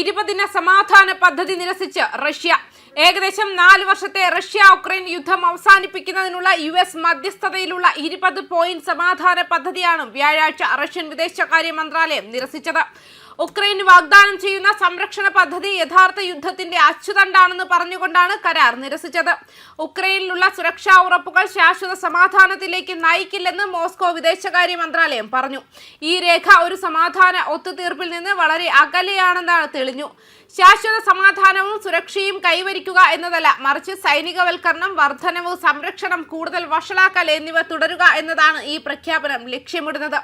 ഇരുപതിന സമാധാന പദ്ധതി നിരസിച്ച് റഷ്യ. ഏകദേശം നാല് വർഷത്തെ റഷ്യ ഉക്രൈൻ യുദ്ധം അവസാനിപ്പിക്കുന്നതിനുള്ള യു എസ് മധ്യസ്ഥതയിലുള്ള ഇരുപത് പോയിന്റ് സമാധാന പദ്ധതിയാണ് വ്യാഴാഴ്ച റഷ്യൻ വിദേശകാര്യ മന്ത്രാലയം നിരസിച്ചത്. ഉക്രൈന് വാഗ്ദാനം ചെയ്യുന്ന സംരക്ഷണ പദ്ധതി യഥാർത്ഥ യുദ്ധത്തിന്റെ അച്ചുതണ്ടാണെന്ന് പറഞ്ഞുകൊണ്ടാണ് കരാർ നിരസിച്ചത്. ഉക്രൈനിലുള്ള സുരക്ഷാ ഉറപ്പുകൾ ശാശ്വത സമാധാനത്തിലേക്ക് നയിക്കില്ലെന്ന് മോസ്കോ വിദേശകാര്യ മന്ത്രാലയം പറഞ്ഞു. ഈ രേഖ ഒരു സമാധാന ഒത്തുതീർപ്പിൽ നിന്ന് വളരെ അകലെയാണെന്നാണ് തെളിഞ്ഞു. ശാശ്വത സമാധാനവും സുരക്ഷയും കൈവരിക്കുക എന്നതല്ല മറിച്ച് സൈനികവൽക്കരണം വർധനവ് സംരക്ഷണം കൂടുതൽ വഷളാക്കൽ എന്നിവ തുടരുക എന്നതാണ് ഈ പ്രഖ്യാപനം ലക്ഷ്യമിടുന്നത്.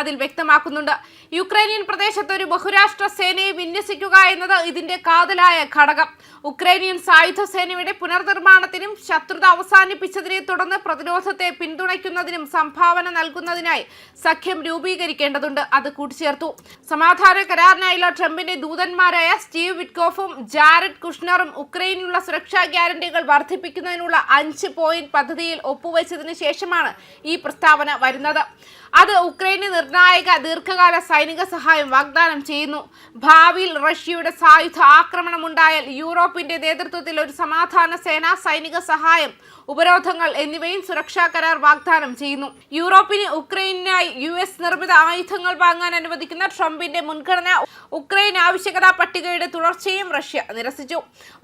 അതിൽ വ്യക്തമാക്കുന്നുണ്ട് യുക്രൈനിയൻ പ്രദേശത്ത് ഒരു ബഹുരാഷ്ട്ര സേനയെ വിന്യസിക്കുക എന്നത് ഇതിന്റെ കാതലായ ഘടകം. ഉക്രൈനിയൻ സായുധ സേനയുടെ പുനർനിർമ്മാണത്തിനും ശത്രുത അവസാനിപ്പിച്ചതിനെ തുടർന്ന് പ്രതിരോധത്തെ പിന്തുണയ്ക്കുന്നതിനും സംഭാവന നൽകുന്നതിനായി സഖ്യം രൂപീകരിക്കേണ്ടതുണ്ട്. അത് കൂട്ടിച്ചേർത്തു. സമാധാന കരാറിനായുള്ള ട്രംപിന്റെ ദൂതന്മാരായ സ്റ്റീവ് വിറ്റ്കോഫും ജാരഡ് കുഷ്ണറും ഉക്രൈനിലുള്ള സുരക്ഷാ ഗ്യാരണ്ടികൾ വർദ്ധിപ്പിക്കുന്നതിനുള്ള അഞ്ച് പോയിന്റ് പദ്ധതിയിൽ ഒപ്പുവെച്ചതിന് ശേഷമാണ് ഈ പ്രസ്താവന വരുന്നത്. അത് ഉക്രൈന് നിർണായക ദീർഘകാല സൈനിക സഹായം വാഗ്ദാനം ചെയ്യുന്നു. ഭാവിയിൽ റഷ്യയുടെ സായുധ ആക്രമണം ഉണ്ടായാൽ യൂറോപ്പിന്റെ നേതൃത്വത്തിൽ ഒരു സമാധാന സേന സൈനിക സഹായം ഉപരോധങ്ങൾ എന്നിവയും സുരക്ഷാ കരാർ വാഗ്ദാനം ചെയ്യുന്നു. യൂറോപ്പിന് ഉക്രൈനായി യു എസ് നിർമ്മിത ആയുധങ്ങൾ വാങ്ങാൻ അനുവദിക്കുന്ന ട്രംപിന്റെ മുൻഗണന ഉക്രൈൻ ആവശ്യകതാ പട്ടികയുടെ തുടർച്ചയും റഷ്യ നിരസിച്ചു.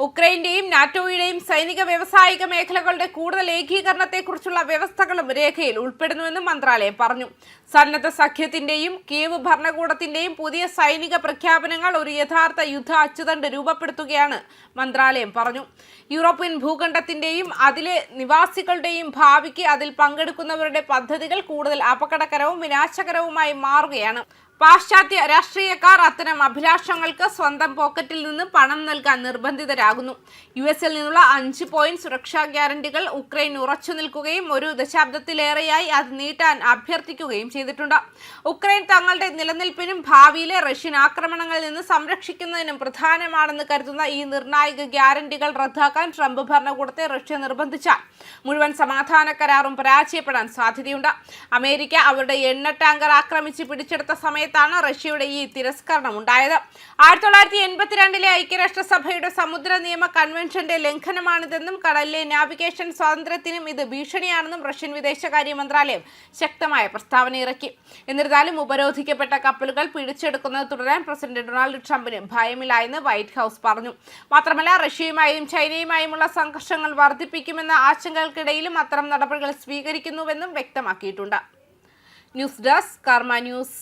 ഉക്രൈന്റെയും നാറ്റോയുടെയും സൈനിക വ്യവസായിക മേഖലകളുടെ കൂടുതൽ ഏകീകരണത്തെക്കുറിച്ചുള്ള വ്യവസ്ഥകളും രേഖയിൽ ഉൾപ്പെടുന്നുവെന്നും മന്ത്രാലയം പറഞ്ഞു. സന്നദ്ധ സഖ്യത്തിന്റെയും കീവ് ഭരണകൂടത്തിന്റെയും പുതിയ സൈനിക പ്രഖ്യാപനങ്ങൾ ഒരു യഥാർത്ഥ യുദ്ധ അച്ചുതണ്ട് രൂപപ്പെടുത്തുകയാണ് മന്ത്രാലയം പറഞ്ഞു. യൂറോപ്യൻ ഭൂഖണ്ഡത്തിന്റെയും അതിലെ നിവാസികളുടെയും ഭാവിക്ക് അതിൽ പങ്കെടുക്കുന്നവരുടെ പദ്ധതികൾ കൂടുതൽ അപകടകരവും വിനാശകരവുമായി മാറുകയാണ്. പാശ്ചാത്യ രാഷ്ട്രീയക്കാർ അത്തരം അഭിലാഷങ്ങൾക്ക് സ്വന്തം പോക്കറ്റിൽ നിന്ന് പണം നൽകാൻ നിർബന്ധിതരാകുന്നു. യു എസിൽ നിന്നുള്ള അഞ്ച് പോയിന്റ് സുരക്ഷാ ഗ്യാരണ്ടികൾ ഉക്രൈൻ ഉറച്ചു നിൽക്കുകയും ഒരു ദശാബ്ദത്തിലേറെയായി അത് നീട്ടാൻ അഭ്യർത്ഥിക്കുകയും ചെയ്തിട്ടുണ്ട്. ഉക്രൈൻ തങ്ങളുടെ നിലനിൽപ്പിനും ഭാവിയിലെ റഷ്യൻ ആക്രമണങ്ങളിൽ നിന്ന് സംരക്ഷിക്കുന്നതിനും പ്രധാനമാണെന്ന് കരുതുന്ന ഈ നിർണായക ഗ്യാരണ്ടികൾ റദ്ദാക്കാൻ ട്രംപ് ഭരണകൂടത്തെ റഷ്യ നിർബന്ധിച്ചാൽ മുഴുവൻ സമാധാന കരാറും പരാജയപ്പെടാൻ സാധ്യതയുണ്ട്. അമേരിക്ക അവരുടെ എണ്ണ ടാങ്കർ ആക്രമിച്ച് പിടിച്ചെടുത്ത സമയത്താണ് റഷ്യയുടെ ഈ തിരസ്കരണം ഉണ്ടായത്. ആയിരത്തി തൊള്ളായിരത്തി എൺപത്തിരണ്ടിലെ ഐക്യരാഷ്ട്രസഭയുടെ സമുദ്ര നിയമ കൺവെൻഷന്റെ ലംഘനമാണിതെന്നും കടലിലെ നാവിഗേഷൻ സ്വാതന്ത്ര്യത്തിനും ഇത് ഭീഷണിയാണെന്നും റഷ്യൻ വിദേശകാര്യ മന്ത്രാലയം ശക്തമായ പ്രസ്താവന ഇറക്കി. എന്നിരുന്നാലും ഉപരോധിക്കപ്പെട്ട കപ്പലുകൾ പിടിച്ചെടുക്കുന്നത് തുടരാൻ പ്രസിഡന്റ് ഡൊണാൾഡ് ട്രംപിന് ഭയമില്ലായെന്ന് വൈറ്റ് ഹൗസ് പറഞ്ഞു. മാത്രമല്ല റഷ്യയുമായും ചൈനയുമായുമുള്ള സംഘർഷങ്ങൾ വർദ്ധിപ്പിക്കുമെന്ന ആശങ്കകൾക്കിടയിലും അത്തരം നടപടികൾ സ്വീകരിക്കുന്നുവെന്നും വ്യക്തമാക്കിയിട്ടുണ്ട്. News desk Karma news.